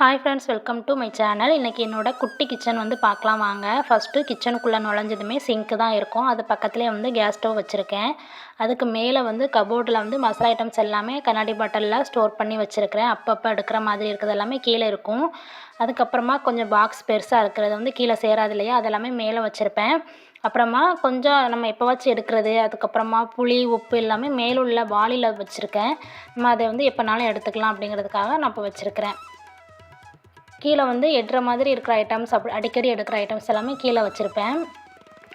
Hi friends welcome to my channel இன்றைக்கி என்னோடய குட்டி கிச்சன் வந்து பார்க்கலாம் வாங்க. ஃபஸ்ட்டு கிச்சனுக்குள்ளே நுழைஞ்சதுமே சிங்க்கு தான் இருக்கும். அது பக்கத்துலேயே வந்து கேஸ் ஸ்டவ் வச்சுருக்கேன். அதுக்கு மேலே வந்து கபோர்டில் வந்து மசாலா ஐட்டம்ஸ் எல்லாமே கண்ணாடி பாட்டிலில் ஸ்டோர் பண்ணி வச்சுருக்கிறேன். அப்பப்போ எடுக்கிற மாதிரி இருக்கிறது எல்லாமே கீழே இருக்கும். அதுக்கப்புறமா கொஞ்சம் பாக்ஸ் பெருசாக இருக்கிறது வந்து கீழே சேராது இல்லையா? அதெல்லாமே மேலே வச்சுருப்பேன். அப்புறமா கொஞ்சம் நம்ம எப்போவாச்சும் எடுக்கிறது அதுக்கப்புறமா புளி உப்பு எல்லாமே மேலுள்ள வாளியில் வச்சுருக்கேன். நம்ம அதை வந்து எப்போனாலும் எடுத்துக்கலாம் அப்படிங்கிறதுக்காக நான் இப்போ வச்சுருக்கிறேன். கீழே வந்து எட்டுற மாதிரி இருக்கிற ஐட்டம்ஸ் அப்படி அடிக்கடி எடுக்கிற ஐட்டம்ஸ் எல்லாமே கீழே வச்சுருப்பேன்.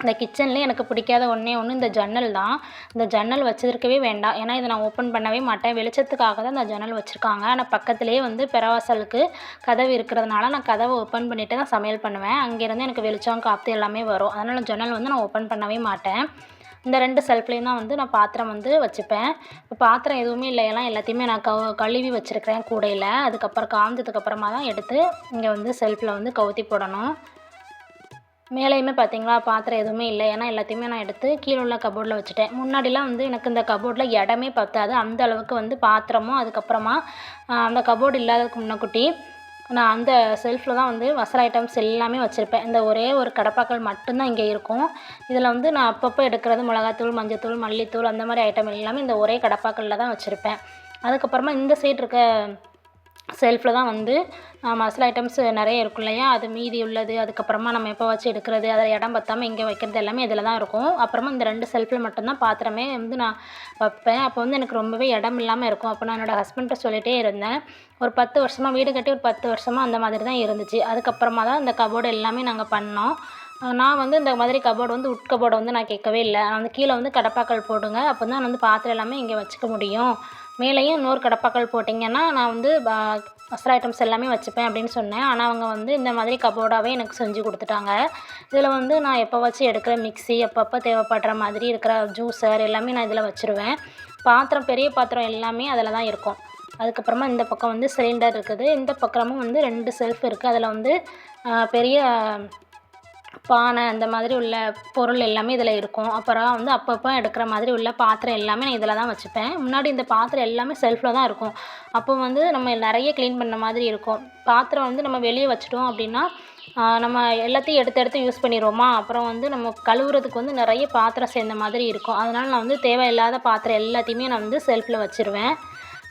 இந்த கிச்சன்லேயே எனக்கு பிடிக்காத ஒன்றே ஒன்று இந்த ஜன்னல் தான். இந்த ஜன்னல் வச்சுருக்கவே வேண்டாம். ஏன்னா இதை நான் ஓப்பன் பண்ணவே மாட்டேன். வெளிச்சத்துக்காக தான் இந்த ஜன்னல் வச்சுருக்காங்க. ஆனால் பக்கத்துலேயே வந்து பெறவாசலுக்கு கதவு இருக்கிறதுனால நான் கதவை ஓப்பன் பண்ணிவிட்டு தான் சமையல் பண்ணுவேன். அங்கேருந்து எனக்கு வெளிச்சம் காற்று எல்லாமே வரும். அதனால் ஜன்னல் வந்து நான் ஓப்பன் பண்ணவே மாட்டேன். இந்த ரெண்டு செல்ஃப்லேயும் தான் வந்து நான் பாத்திரம் வந்து வச்சுப்பேன். இப்போ பாத்திரம் எதுவுமே இல்லையெல்லாம் எல்லாத்தையுமே நான் கவு கழுவி வச்சுருக்கிறேன் கூடையில். அதுக்கப்புறம் காஞ்சதுக்கப்புறமா தான் எடுத்து இங்கே வந்து செல்ஃபில் வந்து கவுத்தி போடணும். மேலேயுமே பார்த்தீங்களா பாத்திரம் எதுவுமே இல்லை ஏன்னா எல்லாத்தையுமே நான் எடுத்து கீழே உள்ள கபோர்டில் வச்சுட்டேன். முன்னாடிலாம் வந்து எனக்கு இந்த கபோர்டில் இடமே பத்தாது. அந்த அளவுக்கு வந்து பாத்திரமும் அதுக்கப்புறமா அந்த கபோர்டு இல்லாததுக்கு முன்னக்குட்டி நான் அந்த செல்ஃபில் தான் வந்து மசாலா ஐட்டம்ஸ் எல்லாமே வச்சுருப்பேன். இந்த ஒரே ஒரு கடப்பாக்கள் மட்டும்தான் இங்கே இருக்கும். இதில் வந்து நான் அப்பப்போ எடுக்கிறது மிளகாத்தூள் மஞ்சத்தூள் மல்லித்தூள் அந்த மாதிரி ஐட்டம் எல்லாமே இந்த ஒரே கடப்பாக்களில் தான் வச்சுருப்பேன். அதுக்கப்புறமா இந்த சைடு இருக்க செல்ஃபில் தான் வந்து மசாலா ஐட்டம்ஸ் நிறைய இருக்கும் இல்லையா? அது மீதி உள்ளது அதுக்கப்புறமா நம்ம எப்போ வச்சு எடுக்கிறது அதில் இடம் பற்றாமல் இங்கே வைக்கிறது எல்லாமே இதில் தான் இருக்கும். அப்புறமா இந்த ரெண்டு செல்ஃபில் மட்டும்தான் பாத்திரமே வந்து நான் வைப்பேன். அப்போ வந்து எனக்கு ரொம்பவே இடம் இல்லாமல் இருக்கும். அப்போ நான் என்னோடய ஹஸ்பண்ட்டை சொல்லிகிட்டே இருந்தேன். ஒரு பத்து வருஷமாக வீடு கட்டி ஒரு பத்து வருஷமாக அந்த மாதிரி தான் இருந்துச்சு. அதுக்கப்புறமா தான் இந்த கபோர்டு எல்லாமே நாங்கள் பண்ணோம். நான் வந்து இந்த மாதிரி கபோர்டு வந்து உட் கபோர்டை வந்து நான் கேட்கவே இல்லை. நான் வந்து கீழே வந்து கடப்பாக்கள் போடுங்க. அப்போ தான் வந்து பாத்திரம் எல்லாமே இங்கே வச்சுக்க முடியும். மேலேயும் இன்னொரு கடப்பாக்கள் போட்டிங்கன்னா நான் வந்து மசாலா ஐட்டம்ஸ் எல்லாமே வச்சுப்பேன் அப்படின்னு சொன்னேன். ஆனால் அவங்க வந்து இந்த மாதிரி கபோர்டாகவே எனக்கு செஞ்சு கொடுத்துட்டாங்க. இதில் வந்து நான் எப்போ வச்சு எடுக்கிற மிக்ஸி அப்பப்போ தேவைப்படுற மாதிரி இருக்கிற ஜூஸர் எல்லாமே நான் இதில் வச்சுருவேன். பாத்திரம் பெரிய பாத்திரம் எல்லாமே அதில் தான் இருக்கும். அதுக்கப்புறமா இந்த பக்கம் வந்து சிலிண்டர் இருக்குது. இந்த பக்கமும் வந்து ரெண்டு செல்ஃப் இருக்குது அதில் வந்து பெரிய பானை அந்த மாதிரி உள்ள பொருள் எல்லாமே இதில் இருக்கும். அப்புறம் வந்து அப்பப்போ எடுக்கிற மாதிரி உள்ள பாத்திரம் எல்லாமே நான் இதில் தான் வச்சுப்பேன். முன்னாடி இந்த பாத்திரம் எல்லாமே செல்ஃபில் தான் இருக்கும். அப்போ வந்து நம்ம நிறைய க்ளீன் பண்ண மாதிரி இருக்கும். பாத்திரம் வந்து நம்ம வெளியே வச்சுட்டோம் அப்படின்னா நம்ம எல்லாத்தையும் எடுத்து எடுத்து யூஸ் பண்ணிடுவோமா? அப்புறம் வந்து நம்ம கழுவுறதுக்கு வந்து நிறைய பாத்திரம் சேர்ந்த மாதிரி இருக்கும். அதனால் நான் வந்து தேவையில்லாத பாத்திரம் எல்லாத்தையுமே நான் வந்து செல்ஃபில் வச்சுருவேன்.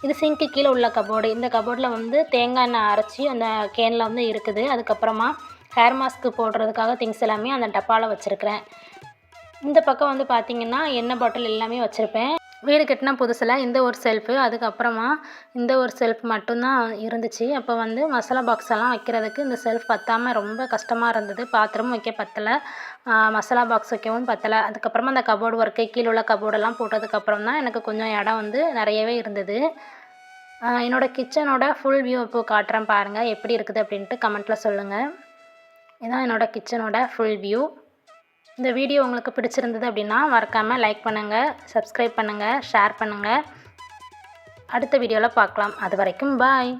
இது சிங்க்கு கீழே உள்ள கபோர்டு இந்த கபோர்டில் வந்து தேங்காய் எண்ணெய் அரைச்சி அந்த கேனில் வந்து இருக்குது. அதுக்கப்புறமா ஹேர் மாஸ்க்கு போடுறதுக்காக திங்ஸ் எல்லாமே அந்த டப்பாவில் வச்சுருக்கிறேன். இந்த பக்கம் வந்து பார்த்திங்கன்னா எண்ணெய் பாட்டில் எல்லாமே வச்சுருப்பேன். வீடு கட்டினா புதுசில் இந்த ஒரு செல்ஃபு அதுக்கப்புறமா இந்த ஒரு செல்ஃப் மட்டும்தான் இருந்துச்சு. அப்போ வந்து மசாலா பாக்ஸ் எல்லாம் வைக்கிறதுக்கு இந்த செல்ஃப் பற்றாமல் ரொம்ப கஷ்டமாக இருந்தது. பாத்திரமும் வைக்க பற்றலை மசாலா பாக்ஸ் வைக்கவும் பற்றலை அதுக்கப்புறமா அந்த கபோர்டு ஒர்க்கு கீழே உள்ள கபோர்டெல்லாம் போட்டதுக்கப்புறம் தான் எனக்கு கொஞ்சம் இடம் வந்து நிறையவே இருந்தது. என்னோடய கிச்சனோட ஃபுல் வியூ இப்போ காட்டுறேன் பாருங்கள் எப்படி இருக்குது அப்படின்ட்டு கமெண்ட்டில் சொல்லுங்கள் இதுதான் என்னோடய கிச்சனோட ஃபுல் வியூ இந்த வீடியோ உங்களுக்கு பிடிச்சிருந்தது அப்படின்னா மறக்காமல் லைக் பண்ணுங்கள் சப்ஸ்கிரைப் பண்ணுங்கள் ஷேர் பண்ணுங்கள் அடுத்த வீடியோவில் பார்க்கலாம். அது வரைக்கும் பாய்